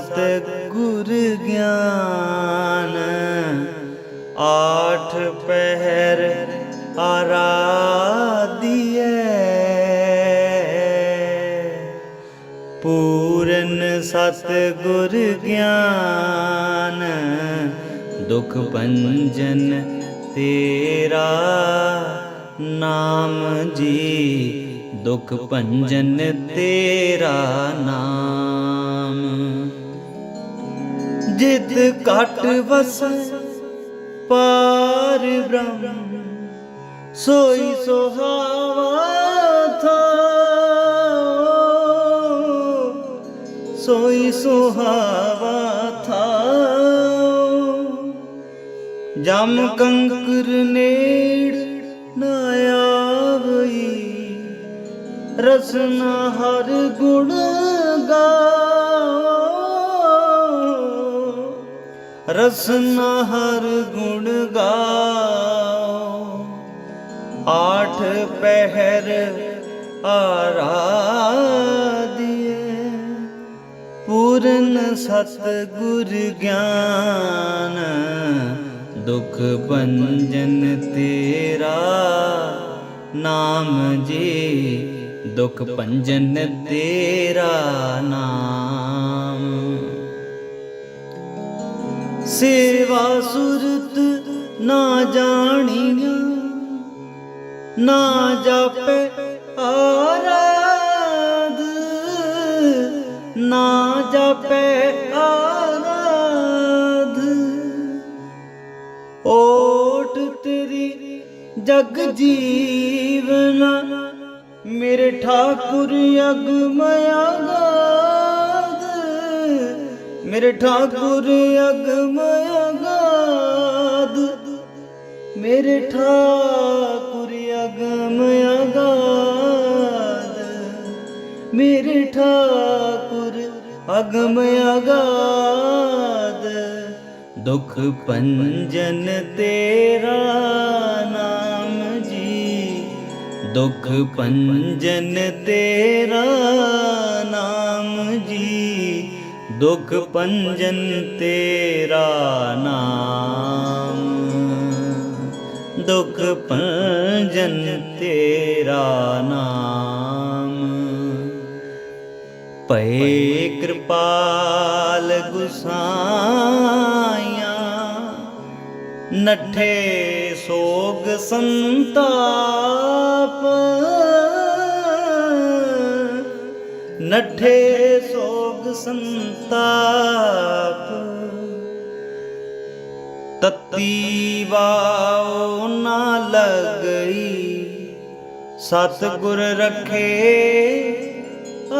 ਸਤ ਗੁਰ ਗਿਆਨ, ਆਠ ਪਹਿਰ ਆਰਾਧਿਐ। ਪੂਰਨ ਸਤ ਗੁਰ ਗਿਆਨ, ਦੁਖ ਭੰਜਨ ਤੇਰਾ। ਨਾਮ ਜੀ, ਦੁਖ ਭੰਜਨ ਤੇਰਾ ਨਾਮ। ਜਿਤ ਘਟ ਵਸੈ, ਪਾਰ ਬ੍ਰਹਮ। ਸੋਈ ਸੁਹਾਵਾ ਥਾ ਸੋਈ ਸੁਹਾਵਾ ਥਾ ਜਮ ਕੰਕਰ ਨੇੜ ਨਾ ਆਵਈ, ਰਸਨਾ ਹਰ ਗੁਣ ਗਾ ਰਸਨਾ ਹਰ ਗੁਣ ਗਾਓ। ਆਠ ਪਹਿਰ ਆਰਾਧਿਏ ਪੂਰਨ ਸਤ ਗੁਰ ਗਿਆਨ, ਦੁਖ ਭੰਜਨ ਤੇਰਾ। ਨਾਮ ਜੀ, ਦੁਖ ਭੰਜਨ ਤੇਰਾ ਨਾਮ। ਸੇਵਾ ਸੁਰਤ ਨਾ ਜਾਣੀਆਂ, ਨਾ ਜਾਪੇ ਆਰਾਧ, ਨਾ ਜਾਪੇ ਆਰਾਧ। ਓਟ ਤੇਰੀ ਜਗ ਜੀਵਨਾ, ਮੇਰੇ ਠਾਕੁਰ ਅਗਮਯਾਗਾਦ ਮੇਰੇ ਠਾਕੁਰ ਅਗਮਯਾਗਾਦ ਮੇਰੇ ਠਾਕੁਰ ਅਗਮਯਾਗਾਦ ਮੇਰੇ ਠਾਕੁਰ ਅਗਮਯਾਗਾਦ ਦੁਖ ਭੰਜਨ ਤੇਰਾ ਨਾਮ ਜੀ। ਦੁਖ ਭੰਜਨ ਤੇਰਾ ਨਾਮ ਜੀ। ਦੁਖ ਭੰਜਨ ਤੇਰਾ ਨਾਮ। ਦੁਖ ਭੰਜਨ ਤੇਰਾ ਨਾਮ। ਪਏ ਕਿਰਪਾਲ ਗੁਸਾਈਆਂ, ਨਠੇ ਸੋਗ ਸੰਤਾਪ। ਨਠੇ ਸੋਗ ਸੰਤਾਪ। ਤਤੀ ਵਾਉ ਨਾ ਲਗਈ ਸਤ ਗੁਰ ਰਖੇ ਆਪ।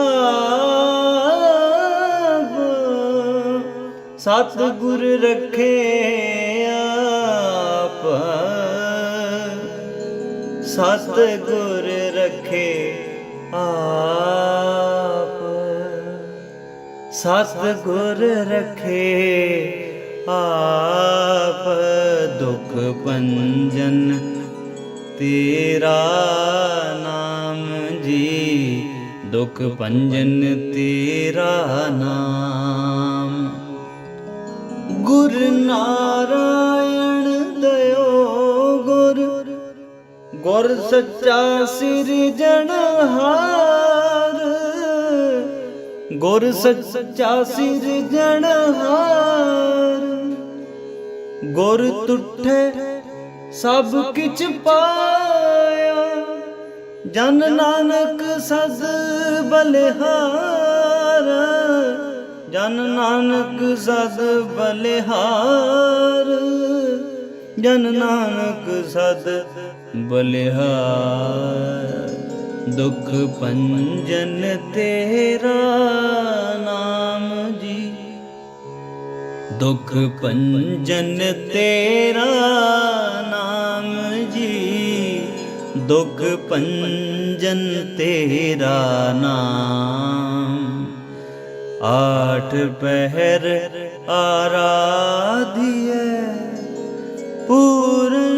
ਸਤ ਗੁਰ ਰਖੇ ਆਪ। ਸਤ ਗੁਰ ਰਖੇ ਆਪ। ਸਤ ਗੁਰ ਰਖੇ, ਆਪ ਦੁਖ ਭੰਜਨ। ਤੇਰਾ ਨਾਮ ਜੀ, ਦੁਖ ਭੰਜਨ ਤੇਰਾ ਨਾਮ। ਗੁਰ ਨਾਰਾਇਣ ਦਇਓ ਗੁਰ ਗੁਰ ਸੱਚਾ ਸਿਰਜਣਹਾਰ ਗੁਰ ਸੱਚਾ ਸਿਰਜਣਹਾਰ ਗੁਰ ਤੁਠੇ ਸਭ ਕਿਛ ਪਾਇਆ। ਜਨ ਨਾਨਕ ਸਦ ਬਲਿਹਾਰ। ਜਨ ਨਾਨਕ ਸਦ ਬਲਿਹਾਰ। ਜਨ ਨਾਨਕ ਸਦ ਬਲਿਹਾਰ। ਦੁਖ ਪੰਜਨ ਤੇਰਾ ਨਾਮ ਜੀ। ਦੁਖ ਪੰਜਨ ਤੇਰਾ ਨਾਮ ਜੀ। ਦੁਖ ਪੰਜਨ ਤੇਰਾ ਨਾਮ। ਆਠ ਪਹਿਰ ਆਰਾਧਿਐ, ਪੂਰਨ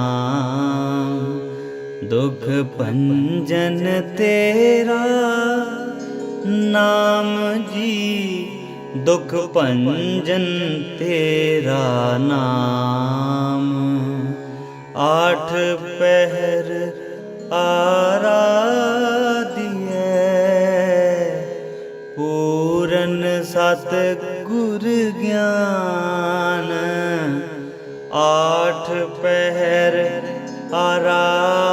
ਦੁਖ ਭੰਜਨ ਤੇਰਾ, ਨਾਮ ਜੀ ਦੁਖ ਭੰਜਨ ਤੇਰਾ ਨਾਮ। ਆਠ ਪਹਿਰ ਆਰਾਧਿਐ, ਪੂਰਨ ਸਤ ਗੁਰ ਗਿਆਨ। ਆਠ ਪਹਿਰ ਆਰਾ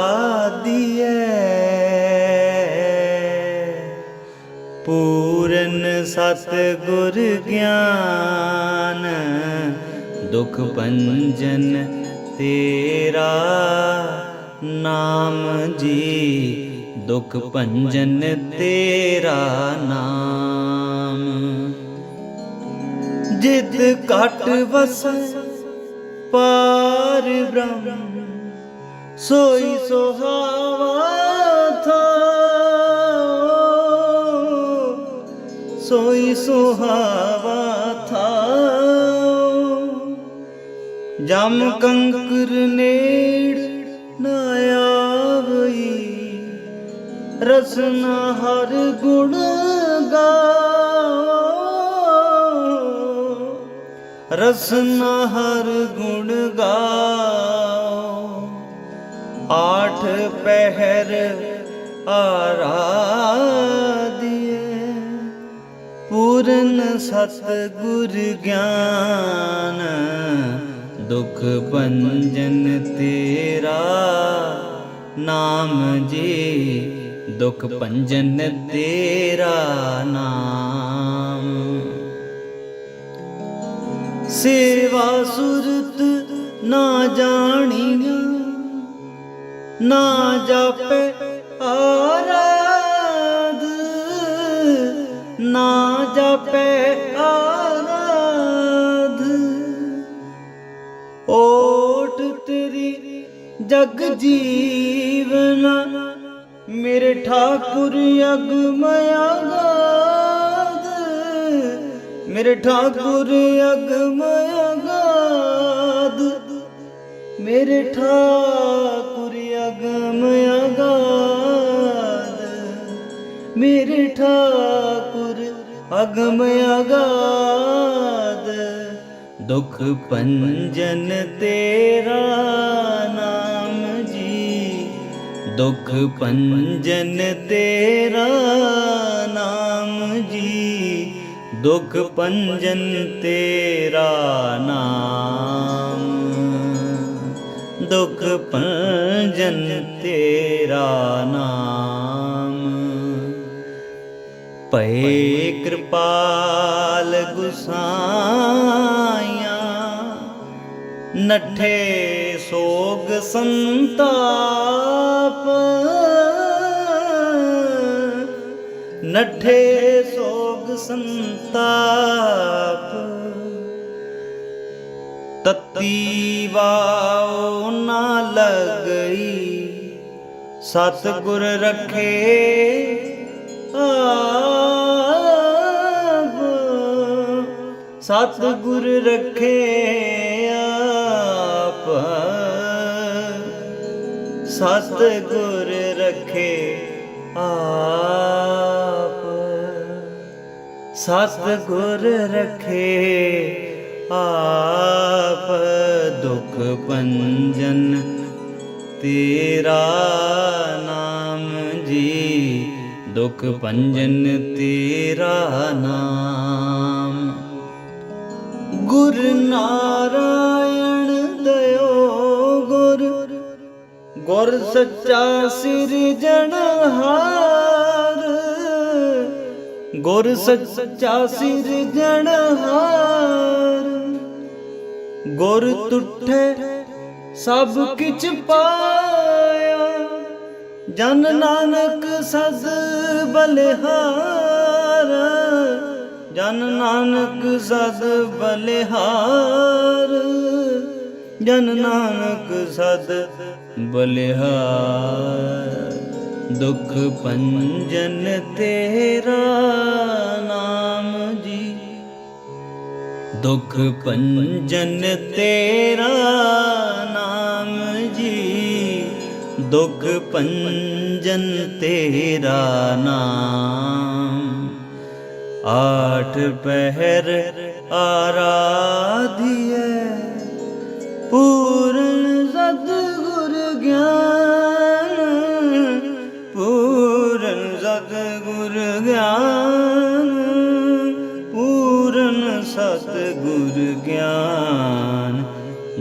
ਸਤ ਗੁਰ ਗਿਆਨ, ਦੁਖ ਭੰਜਨ ਤੇਰਾ ਨਾਮ ਜੀ, ਦੁਖ ਭੰਜਨ ਤੇਰਾ ਨਾਮ। ਜਿਤ ਘਟ ਵਸੈ ਪਾਰ ਬ੍ਰਹਮ, ਸੋਈ ਸੁਹਾਵਾ ਸੋਈ ਸੁਹਾਵਾ ਥਾ ਜਮ ਕੰਕਰ ਨੇੜ ਨਾ ਆਵਈ। ਰਸਨਾ ਹਰ ਗੁਣ ਗਾਓ ਰਸਨਾ ਹਰ ਗੁਣ ਗਾਓ ਆਠ ਪਹਿਰ ਆਰਾਧਿਏ ਸਤ ਗੁਰ ਗਿਆਨ, ਦੁਖ ਭੰਜਨ ਤੇਰਾ ਨਾਮ ਜੀ, ਦੁਖ ਭੰਜਨ ਤੇਰਾ ਨਾਮ। ਸੇਵਾ ਸੁਰਤ ਨਾ ਜਾਣੀਆਂ, ਨਾ ਜਾਪੇ ਜਗ ਜੀਵਨ, ਮੇਰੇ ਠਾਕੁਰ ਅਗਮਯਾਗਾਦ ਮੇਰੇ ਠਾਕੁਰ ਅਗਮਯਾਗਾਦ ਮੇਰੇ ਠਾਕੁਰ ਅਗਮ ਅਗਾਦ ਮੇਰੇ ਠਾਕੁਰ ਅਗਮਿਆ ਗਾਦ ਦੁਖ ਪੰਜਨ ਤੇਰਾ ਨਾ ਦੁਖ ਪੰਜਨ ਤੇਰਾ ਨਾਮ ਜੀ। ਦੁਖ ਭੰਜਨ ਤੇਰਾ ਨਾਮ। ਦੁਖ ਪੰਜਨ ਤੇਰਾ ਨਾਮ। ਪਏ ਕਿਰਪਾਲ ਗੁਸਾਈਆਂ, ਨਠੇ ਸੋਗ ਸੰਤਾਪ। ਨਠੇ ਸੋਗ ਸੰਤਾਪ। ਤਤੀ ਵਾਉ ਨਾ ਲਗਈ। ਸਤ ਗੁਰ ਰਖੇ ਆਪ। ਸਤ ਗੁਰ ਰਖੇ ਸਤ ਗੁਰ ਰਖੇ ਆਪ। ਸਤ ਗੁਰ ਰਖੇ ਆਪ, ਦੁਖ ਪੰਜਨ ਤੇਰਾ ਨਾਮ ਜੀ। ਦੁਖ ਪੰਜਨ ਤੇਰਾ ਨਾਮ। ਗੁਰ ਨਾਰਾਇਣ ਗੁਰ ਸੱਚਾ ਸਿਰਜਣਹਾਰ ਗੁਰ ਸੱਚਾ ਸਿਰਜਣਹਾਰ ਗੁਰ ਤੁਠੇ ਸਭ ਕਿਛ ਪਾਇਆ। ਜਨ ਨਾਨਕ ਸਦ ਬਲਿਹਾਰ। ਜਨ ਨਾਨਕ ਸਦ ਬਲਿਹਾਰ। ਜਨ ਨਾਨਕ ਸਦ ਬਲਿਹਾਰ, ਦੁਖ ਪੰਜਨ ਤੇਰਾ ਨਾਮ ਜੀ। ਦੁਖ ਪੰਜਨ ਤੇਰਾ ਨਾਮ ਜੀ। ਦੁਖ ਪੰਜਨ ਤੇਰਾ ਨਾਮ। ਆਠ ਪਹਿਰ ਆਰਾਧਿਐ ਪੂਰਨ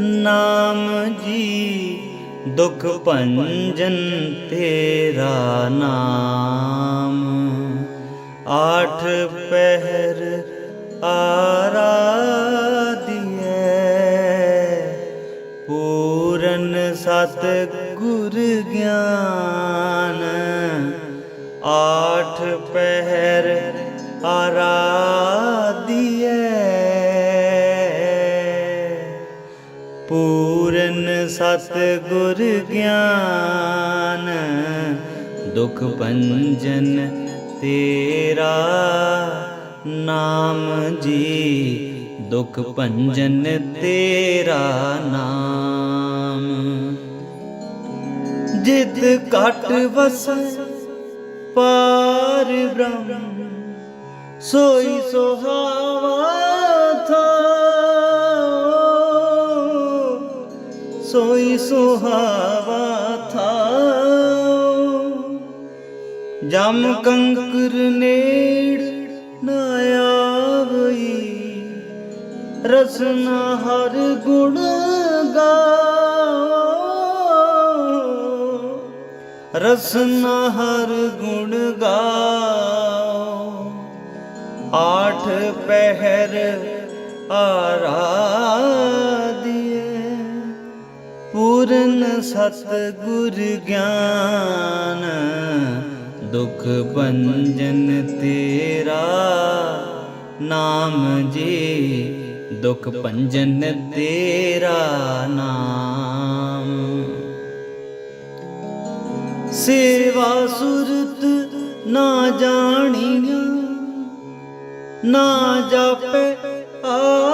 ਨਾਮ ਜੀ, ਦੁਖ ਪੰਜਨ ਤੇਰਾ ਨਾਮ। ਆਠ ਪਹਿਰ ਆਰਾਧਿਐ, ਪੂਰਨ ਸਤ ਗੁਰ ਗਿਆਨ। ਆਠ ਪਹਿਰ ਸਤ ਗੁਰ ਗਿਆਨ, ਦੁਖ ਪੰਜਨ ਤੇਰਾ ਨਾਮ ਜੀ, ਦੁਖ ਪੰਜਨ ਤੇਰਾ ਨਾਮ। ਜਿਤ ਘਟ ਵਸੈ, ਪਾਰ ਬ੍ਰਹਮ, ਸੋਈ ਸੁਹਾਵਾ ਸੋਈ ਸੁਹਾਵਾ ਥਾ ਜਮ ਕੰਕਰ ਨੇੜ ਨਾ ਆਵਈ। ਰਸਨਾ ਹਰ ਗੁਣ ਗਾਓ ਰਸਨਾ ਹਰ ਗੁਣ ਗਾਓ ਆਠ ਪਹਿਰ ਸਤ ਗੁਰ ਗਿਆਨ, ਦੁਖ ਭੰਜਨ ਤੇਰਾ। ਨਾਮ ਜੀ, ਦੁਖ ਭੰਜਨ ਤੇਰਾ ਨਾਮ। ਸੇਵਾ ਸੁਰਤ ਨਾ ਜਾਣੀਆਂ, ਨਾ ਜਾਪੇ ਆਰਾਧ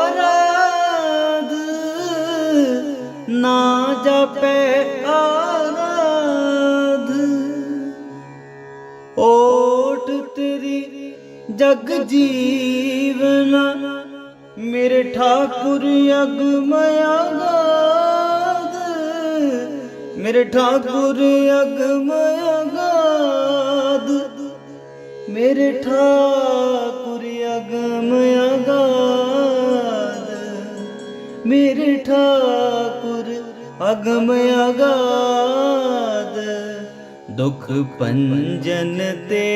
ਜਗ ਜੀਵਨ, ਮੇਰੇ ਠਾਕੁਰ ਅਗਮਯਾਗਾਦ ਮੇਰੇ ਠਾਕੁਰ ਅਗਮਯਾਗਾਦ ਮੇਰੇ ਠਾਕੁਰ ਅਗਮ ਅਗਾਦ ਮੇਰੇ ਠਾਕੁਰ ਅਗਮ ਗਾਦ ਦੁਖ ਪੰਜਨ ਤੇਰਾ